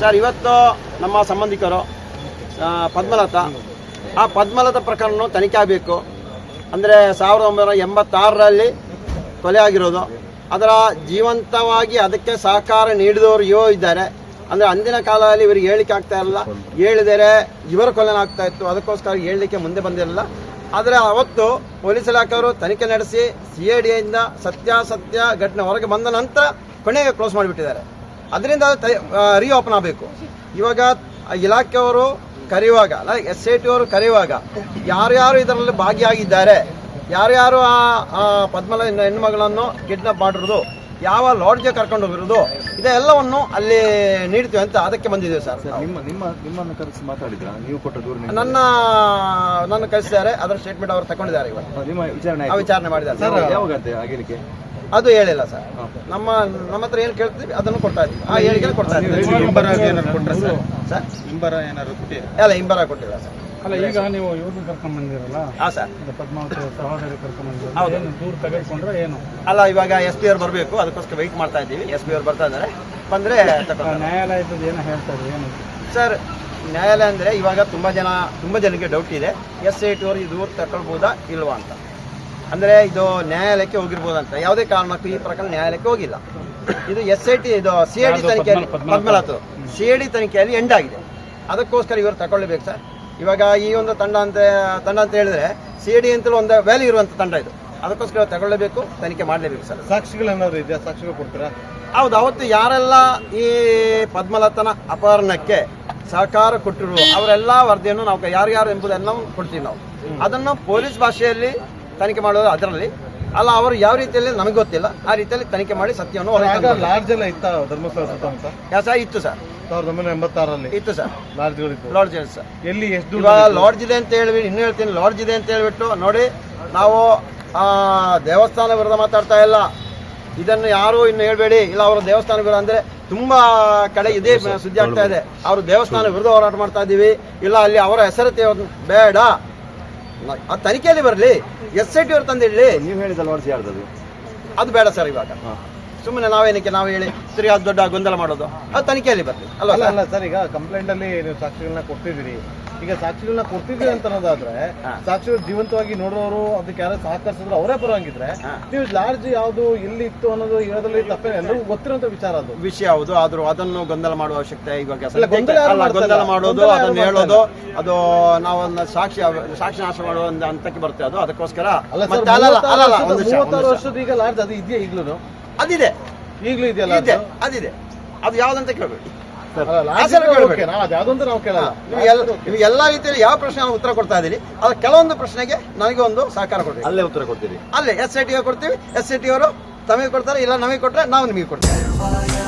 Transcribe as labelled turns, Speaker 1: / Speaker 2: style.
Speaker 1: Sir, ಇವತ್ತು ನಮ್ಮ ಸಂಬಂಧಿಕರು ಪದ್ಮಲತ. ಆ ಪದ್ಮಲತಾ ಪ್ರಕರಣ ತನಿಖೆ ಆಗಬೇಕು. ಅಂದರೆ ಸಾವಿರದ ಒಂಬೈನೂರ ಎಂಬತ್ತಾರರಲ್ಲಿ ಕೊಲೆ ಆಗಿರೋದು. ಅದರ ಜೀವಂತವಾಗಿ ಅದಕ್ಕೆ ಸಹಕಾರ ನೀಡಿದವರು ಯೋ ಇದ್ದಾರೆ. ಅಂದರೆ ಅಂದಿನ ಕಾಲದಲ್ಲಿ ಇವರಿಗೆ ಹೇಳಿಕೆ ಆಗ್ತಾ ಇರಲಿಲ್ಲ. ಹೇಳಿದರೆ ಇವರ ಕೊಲೆನ ಆಗ್ತಾ ಇತ್ತು. ಅದಕ್ಕೋಸ್ಕರ ಹೇಳಲಿಕ್ಕೆ ಮುಂದೆ ಬಂದಿರಲಿಲ್ಲ. ಆದರೆ ಅವತ್ತು ಪೊಲೀಸ್ ಇಲಾಖೆಯವರು ತನಿಖೆ ನಡೆಸಿ, ಸಿ ಐ ಡಿಯಿಂದ ಸತ್ಯಾಸತ್ಯ ಘಟನೆ ಹೊರಗೆ ಬಂದ ನಂತರ ಕೊನೆಗೆ ಕ್ಲೋಸ್ ಮಾಡಿಬಿಟ್ಟಿದ್ದಾರೆ. ಅದರಿಂದ ರೀಓಪನ್ ಆಗಬೇಕು. ಇವಾಗ ಇಲಾಖೆಯವರು ಕರೆಯುವಾಗ ಲೈಕ್ ಎಸ್ ಐ ಟಿ ಅವರು ಕರೆಯುವಾಗ ಯಾರ್ಯಾರು ಇದರಲ್ಲಿ ಭಾಗಿಯಾಗಿದ್ದಾರೆ ಯಾರ್ಯಾರು ಆ ಆ ಪದ್ಮಲ ಹೆಣ್ಣು- ಹೆಣ್ಣುಮಗಳನ್ನು ಕಿಡ್ನಾಪ್ ಮಾಡಿರೋದು ಯಾವ ಲಾಡ್ಜ್ಗೆ ಕರ್ಕೊಂಡು ಹೋಗಿರೋದು ಇದೆಲ್ಲವನ್ನು ಅಲ್ಲಿ ನೀಡ್ತೀವಿ ಅಂತ ಅದಕ್ಕೆ ಬಂದಿದ್ದೇವೆ ಸರ್
Speaker 2: ನಿಮ್ಮ ನಿಮ್ಮ ನಿಮ್ಮನ್ನು ಕರೆಸಿ ಮಾತಾಡಿದ್ರ? ನೀವು ಕೊಟ್ಟ ದೂರ
Speaker 1: ನನ್ನ ನನ್ನ ಕಳಿಸಿದ್ದಾರೆ ಅದರ ಸ್ಟೇಟ್ಮೆಂಟ್ ಅವರು ತಗೊಂಡಿದ್ದಾರೆ ಇವಾಗ.
Speaker 2: ನಿಮ್ಮ ವಿಚಾರಣೆ
Speaker 1: ವಿಚಾರಣೆ ಮಾಡಿದ್ದಾರೆ.
Speaker 2: ಸರ್ ಯಾವಾಗ ಆಗಲಿಕ್ಕೆ
Speaker 1: ಅದು ಹೇಳಿಲ್ಲ ಸರ್. ನಮ್ಮ ನಮ್ಮ ಹತ್ರ ಏನು ಕೇಳ್ತೀವಿ ಅದನ್ನು ಕೊಡ್ತಾ ಇದ್ದೀವಿ ಆ ಹೇಳಿಕೆ ಕೊಡ್ತಾ ಇದ್ದೀವಿ
Speaker 3: ಇಂಬರ ಏನಾದ್ರು ಕೊಟ್ರ ಸರ್.
Speaker 1: ಸರ್?
Speaker 3: ಇಂಬರ ಏನಾದ್ರು ಕೊಟ್ಟಿ
Speaker 1: ಅಲ್ಲ ಇಂಬರ ಕೊಟ್ಟಿಲ್ಲ ಸರ್.
Speaker 4: ಅಲ್ಲ ಈಗ ನೀವು ಇವ್ರನ್ನ ಕರ್ಕೊಂಡ್ ಬಂದಿರಲ್ಲ?
Speaker 1: ಹಾಂ ಸರ್.
Speaker 4: ಇದು ಪದ್ಮಾವತಿ ಸಹೋದರಿ ಕರ್ಕೊಂಡ್ ದೂರ ತೆಗೆದುಕೊಂಡ್ರೆ ಏನು?
Speaker 1: ಅಲ್ಲ ಇವಾಗ ಎಸ್ ಪಿ ಅವ್ರು ಬರಬೇಕು. ಅದಕ್ಕೋಸ್ಕರ ವೆಯ್ಟ್ ಮಾಡ್ತಾ ಇದ್ದೀವಿ. ಎಸ್ ಪಿ ಅವ್ರು ಬರ್ತಾ ಇದ್ದಾರೆ. ಬಂದರೆ
Speaker 4: ನ್ಯಾಯಾಲಯದ ಏನು ಹೇಳ್ತಾರೆ ಏನು?
Speaker 1: ಸರ್ ನ್ಯಾಯಾಲಯ ಅಂದರೆ ಇವಾಗ ತುಂಬ ಜನ ತುಂಬ ಜನಕ್ಕೆ ಡೌಟ್ ಇದೆ. ಎಸ್ ಐ ಟಿ ಅವರು ಇದು ತಗೊಳ್ಬೋದಾ ಇಲ್ವಾ ಅಂತ. ಅಂದರೆ ಇದು ನ್ಯಾಯಾಲಯಕ್ಕೆ ಅಂತ ಯಾವುದೇ ಕಾರಣಕ್ಕೂ ಈ ಪ್ರಕರಣ ನ್ಯಾಯಾಲಯಕ್ಕೆ ಹೋಗಿಲ್ಲ. ಇದು ಎಸ್ ಐ ಟಿ ಇದು ಸಿ ಐ ಡಿ? ತನಿಖೆಯಲ್ಲಿ
Speaker 4: Padma-
Speaker 1: Padmanath C I D ತನಿಖೆಯಲ್ಲಿ ಎಂಡ್ ಆಗಿದೆ ಅದಕ್ಕೋಸ್ಕರ ಇವರು ತಗೊಳ್ಬೇಕು ಸರ್. ಇವಾಗ ಈ ಒಂದು ತಂಡ ಅಂತ ತಂಡ ಅಂತ ಹೇಳಿದ್ರೆ ಸಿ ಐ ಡಿ ಅಂತಲೂ ಒಂದು ವ್ಯಾಲ್ಯೂ ಇರುವಂಥ ತಂಡ ಇದು. ಅದಕ್ಕೋಸ್ಕರ ತಗೊಳ್ಳಬೇಕು ತನಿಖೆ ಮಾಡಲೇಬೇಕು ಸರ್.
Speaker 3: ಸಾಕ್ಷಿಗಳು ಇದೆಯಾ? ಸಾಕ್ಷಿಗಳು ಕೊಡ್ತೀರಾ?
Speaker 1: ಹೌದು ಅವತ್ತು ಯಾರೆಲ್ಲ ಈ ಪದ್ಮಲತನ ಅಪಹರಣಕ್ಕೆ ಸಹಕಾರ ಕೊಟ್ಟರು ಅವರೆಲ್ಲ ವರದಿಯನ್ನು ನಾವು ಯಾರ್ಯಾರು ಎಂಬುದನ್ನು ಕೊಡ್ತೀವಿ ನಾವು. ಅದನ್ನು ಪೊಲೀಸ್ ಭಾಷೆಯಲ್ಲಿ ತನಿಖೆ ಮಾಡೋದು ಅದರಲ್ಲಿ. ಅಲ್ಲ ಅವರು ಯಾವ ರೀತಿಯಲ್ಲಿ ನಮಗೆ ಗೊತ್ತಿಲ್ಲ. ಆ ರೀತಿಯಲ್ಲಿ ತನಿಖೆ ಮಾಡಿ ಸತ್ಯವನ್ನು.
Speaker 3: ಲಾಡ್ಜ್ ಎಲ್ಲ ಇತ್ತ? ಧರ್ಮಸ್ಥಳ ಸುತ್ತಮುತ್ತ
Speaker 1: ಯಾ ಸರ್ ಇತ್ತು ಸರ್.
Speaker 3: ಸಾವಿರದ ಒಂಬೈನೂರ ಎಂಬತ್ತಾರಲ್ಲಿ?
Speaker 1: ಇತ್ತು ಸರ್.
Speaker 3: ಲಾಡ್ಜ್ಗಳಿತ್ತು
Speaker 1: lodge sir.
Speaker 3: ಎಲ್ಲಿ ಎಷ್ಟು
Speaker 1: ಲಾಡ್ಜ್ ಇದೆ ಅಂತ ಹೇಳಿ ಇನ್ನು ಹೇಳ್ತೀನಿ ಲಾಡ್ಜ್ ಇದೆ ಅಂತ ಹೇಳ್ಬಿಟ್ಟು ನೋಡಿ ನಾವು ಆ, ದೇವಸ್ಥಾನ ವಿರುದ್ಧ ಮಾತಾಡ್ತಾ ಇಲ್ಲ. ಇದನ್ನು ಯಾರು ಇನ್ನು ಹೇಳ್ಬೇಡಿ. ಇಲ್ಲ ಅವರು ದೇವಸ್ಥಾನ ವಿರೋಧ ಅಂದ್ರೆ ತುಂಬಾ ಕಡೆ ಇದೇ ಸುದ್ದಿ ಆಗ್ತಾ ಇದೆ. ಅವರು ದೇವಸ್ಥಾನ ವಿರುದ್ಧ ಹೋರಾಟ ಮಾಡ್ತಾ ಇದ್ದೀವಿ. ಇಲ್ಲ ಅಲ್ಲಿ ಅವರ ಹೆಸರು ಬೇಡ. ಆ ತನಿಖೆಯಲ್ಲಿ ಬರಲಿ ಎಸ್ ಐ ಟಿ ಅವ್ರು ತಂದಿಡ್ಲಿ.
Speaker 2: ನೀವು ಹೇಳಿದಲ್ಲ ವರ್ಷ ಯಾರ್ದದು?
Speaker 1: ಅದು ಬೇಡ ಸರ್ ಇವಾಗ. ಸುಮ್ಮನೆ ನಾವೇನಕ್ಕೆ ನಾವು ಹೇಳಿ ಸರಿ ಅದು ದೊಡ್ಡ ಗೊಂದಲ ಮಾಡೋದು. ಅದು ತನಿಖೆಯಲ್ಲಿ ಬರ್ತೀವಿ ಅಲ್ವಾ
Speaker 3: ಅಲ್ಲ
Speaker 1: ಸರ್?
Speaker 3: ಅಲ್ಲ ಸರ್ ಈಗ ಕಂಪ್ಲೇಂಟ್ ಅಲ್ಲಿ ನೀವು ಸಾಕ್ಷಿಗಳನ್ನ ಕೊಡ್ತಿದ್ದೀರಿ ಈಗ ಸಾಕ್ಷಿಗಳನ್ನ ಕೊಡ್ತಿದ್ವಿ ಅಂತ ಅನ್ನೋದಾದ್ರೆ. ಸಾಕ್ಷಿಗಳು ಜೀವಂತವಾಗಿ ನೋಡೋರು ಅದಕ್ಕೆ ಯಾರು ಸಹಕರಿಸಿದ್ರು ಅವರೇ
Speaker 1: ಬರೋಂಗಿದ್ರೆ.
Speaker 3: ನೀವು ಲಾಡ್ಜ್ ಯಾವುದು ಎಲ್ಲಿ ಇತ್ತು ಅನ್ನೋದು ಹೇಳೋದ್ರಲ್ಲಿ ತಪ್ಪೇ ಎಲ್ಲರಿಗೂ ಗೊತ್ತಿರುವಂತ ವಿಚಾರ ಅದು.
Speaker 1: ವಿಷಯ ಹೌದು ಆದ್ರೂ ಅದನ್ನು ಗೊಂದಲ ಮಾಡುವ ಅವಶ್ಯಕತೆ ಇವಾಗ
Speaker 3: ಗೊಂದಲ
Speaker 1: ಮಾಡೋದು ಅದನ್ನ ಹೇಳೋದು ಅದು ನಾವು ಸಾಕ್ಷಿ ಸಾಕ್ಷಿ ನಾಶ ಮಾಡುವ ಹಂತಕ್ಕೆ ಬರ್ತೇವೆ ಅದು. ಅದಕ್ಕೋಸ್ಕರ
Speaker 3: ಮೂವತ್ತಾರು ವರ್ಷದ ಈಗ ಲಾಡ್ಜ್ ಅದು ಇದೆಯಾ ಈಗ್ಲೂ
Speaker 1: ಅದಿದೆ.
Speaker 3: ಈಗಲೂ ಇದೆಯಲ್ಲ
Speaker 1: ಇದೆ ಅದಿದೆ. ಅದು ಯಾವ್ದಂತ ಕೇಳ್ಬೇಕು.
Speaker 3: ನಾವು
Speaker 1: ಎಲ್ಲ ರೀತಿಯಲ್ಲಿ ಯಾವ ಪ್ರಶ್ನೆ ಉತ್ತರ ಕೊಡ್ತಾ ಇದ್ದೀನಿ ಅದ್ರ ಕೆಲವೊಂದು ಪ್ರಶ್ನೆಗೆ ನನಗೆ ಒಂದು ಸಹಕಾರ ಕೊಡ್ತೀವಿ
Speaker 2: ಅಲ್ಲೇ ಉತ್ತರ ಕೊಡ್ತೀವಿ
Speaker 1: ಅಲ್ಲೇ ಎಸ್ ಐ ಟಿ ಕೊಡ್ತೀವಿ ಎಸ್ ಐ ಟಿ ಅವರು ತಮಗೆ ಕೊಡ್ತಾರೆ ಇಲ್ಲ ನಮಗೆ ಕೊಟ್ಟರೆ ನಾವು ನಿಮಗೆ ಕೊಡ್ತೀವಿ.